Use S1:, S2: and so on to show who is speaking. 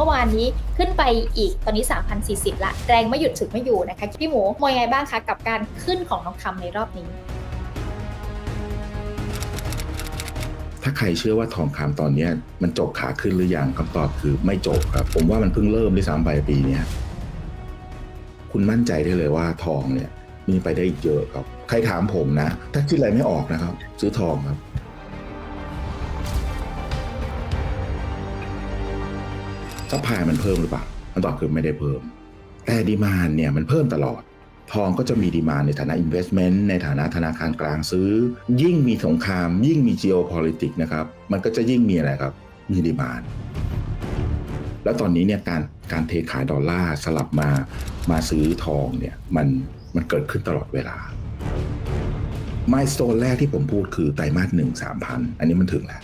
S1: มื่อวานนี้ขึ้นไปอีกตอนนี้ 3,040 ละ แรงไม่หยุดถึงไม่อยู่นะคะ พี่หมูมองยังไงบ้างคะกับการขึ้นของทองคำในรอบนี้
S2: ถ้าใครเชื่อว่าทองคำตอนนี้มันจบขาขึ้นหรือยังคำตอบคือไม่จบครับ ผมว่ามันเพิ่งเริ่มด้วยซ้ำไปปีนี้คุณมั่นใจได้เลยว่าทองเนี่ยมีไปได้อีกเยอะครับ ใครถามผมนะ ถ้าคิดอะไรไม่ออกนะครับ ซื้อทองครับ ซัพพลายมันเพิ่มหรือเปล่าคำตอบคือไม่ได้เพิ่ม แต่ดีมานเนี่ยมันเพิ่มตลอด ทองก็จะมีดีมานในฐานะ investment ในฐานะธนาคารกลางซื้อ ยิ่งมีสงคราม ยิ่งมี geopolitics นะครับ มันก็จะยิ่งมีอะไรครับ มีดีมานแล้วตอนนี้เนี่ยการการเทขายดอลลาร์สลับมามาซื้อทองเนี่ยมันมันเกิดขึ้นตลอดเวลาไมายสโตนแรกที่ผมพูดคือไตรมาสหนึ่งสามพันอันนี้มันถึงแล้ว